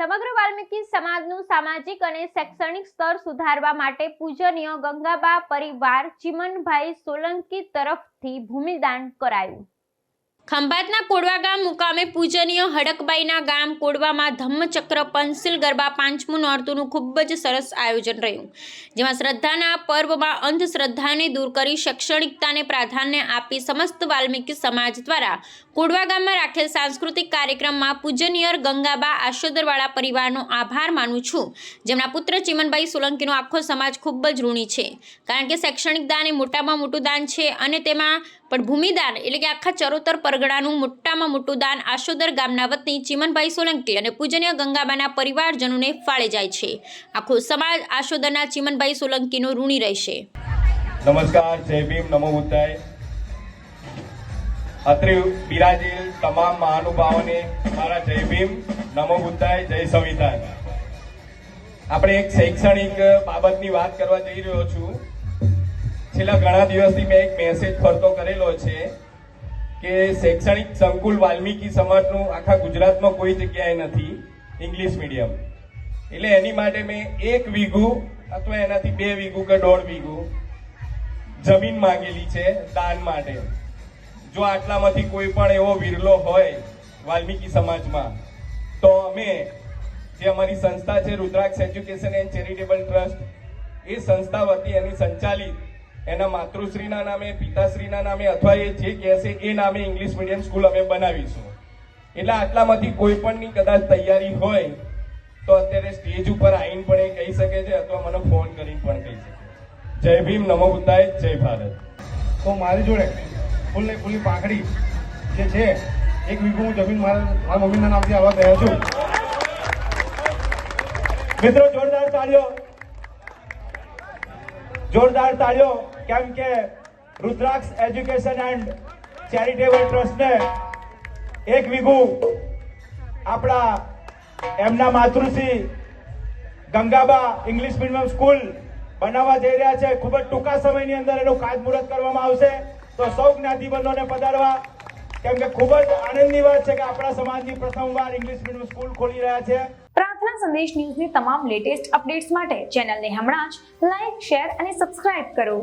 સમગ્ર વાલ્મીકી સમાજનું સામાજિક અને શૈક્ષણિક સ્તર સુધારવા માટે પૂજનીય ગંગાબા પરિવાર ચિમનભાઈ સોલંકી તરફથી ભૂમિદાન કરાયું. ખંભાતના કોડવા ગામ મુકામે પૂજનીય હડકબાઈના ગામ કોડવામાં ધમ્મચક્ર પંસિલ ગરબા પાંચમું નોરતુંનું ખૂબ જ સરસ આયોજન રહ્યું. જેમાં શ્રદ્ધાના પર્વમાં અંધશ્રદ્ધાને દૂર કરી શૈક્ષણિકતાને પ્રાધાન્ય આપી સમસ્ત વાલ્મીકી સમાજ દ્વારા કોડવા ગામમાં રાખેલ સાંસ્કૃતિક કાર્યક્રમમાં પૂજનીય ગંગાબા આશોદરવાળા પરિવારનો આભાર માનું છું. જેમના પુત્ર ચિમનભાઈ સોલંકીનો આખો સમાજ ખૂબ જ ઋણી છે. કારણ કે શૈક્ષણિક દાન એ મોટામાં મોટું દાન છે અને તેમાં પણ ભૂમિદાન એટલે કે આખા ચરોતર પરગણાનું મોટામાં મોટું દાન આશોદર ગામના વતની ચિમનભાઈ સોલંકી અને પૂજનીય ગંગાબાના પરિવારજનોને ફાળે જાય છે. આખો સમાજ આશોદરના ચિમનભાઈ સોલંકીનો ઋણી રહેશે. નમસ્કાર, જય ભીમ, નમો બુદ્ધાય અત્રે બિરાજેલ તમામ મહાનુભાવોને મારા જય ભીમ, નમો બુદ્ધાય જય સંવિધાન. આપણે એક શૈક્ષણિક બાબતની વાત કરવા જઈ રહ્યો છું. છેલ્લા ઘણા દિવસથી મેં એક મેસેજ ફરતો કરેલો છે. કે શૈક્ષણિક સંકુલ વાલ્મીકી સમાજનું આખા ગુજરાતમાં કોઈ જગ્યાએ નથી ઇંગ્લિશ મીડિયમ એટલે એની માટે મેં એક વીઘું, અથવા એનાથી બે વીઘું કે દોઢ વીઘું જમીન માંગેલી છે દાન માટે. જો આટલામાંથી કોઈ પણ એવો વિરલો હોય વાલ્મીકી સમાજમાં, તો અમે જે અમારી સંસ્થા છે, Rudraksh education and charitable trust, એ સંસ્થા વતી એની સંચાલિત એના માતૃશ્રીના નામે, પિતાશ્રીના નામે અથવા એ જે કહેશે એ નામે ઇંગ્લિશ મીડિયમ સ્કૂલ અમે બનાવીશું. એટલે આટલામાંથી કોઈ પણની કદાચ તૈયારી હોય, તો અત્યારે સ્ટેજ ઉપર આવીને પણ એ કહી શકે છે અથવા મને ફોન કરીને પણ કહી શકે છે. જય ભીમ, નમો બુદ્ધાય, જય ભારત. તો મારી જોડે ફૂલને ફૂલની પાંખડી જે છે, એક વીઘું હું જમીન મારા મમ્મીના નામથી આવવા ગયો છું. મિત્રો, જોરદાર તાળીઓ. જોરદાર તાળીઓ. કેમ કે રુદ્રાક્ષ એજ્યુકેશન એન્ડ ચેરિટેબલ ટ્રસ્ટને એક વીઘું આપણા એમના માતૃશ્રી ગંગાબા ઇંગ્લિશ મીડિયમ સ્કૂલ બનાવવા જઈ રહ્યા છે. ખૂબ જ ટૂંકા સમયની અંદર એનું ખાતમુહૂર્ત કરવામાં આવશે. તો સૌ જ્ઞાતિબંધોને પધારવા. કેમ કે ખૂબ જ આનંદની વાત છે કે આપણા સમાજની પ્રથમવાર ઇંગ્લિશ મીડિયમ સ્કૂલ ખોલી રહ્યા છે. પ્રાર્થના સંદેશ ન્યૂઝની તમામ લેટેસ્ટ અપડેટ્સ માટે ચેનલને હમણાં જ લાઈક, શેર અને સબસ્ક્રાઇબ કરો.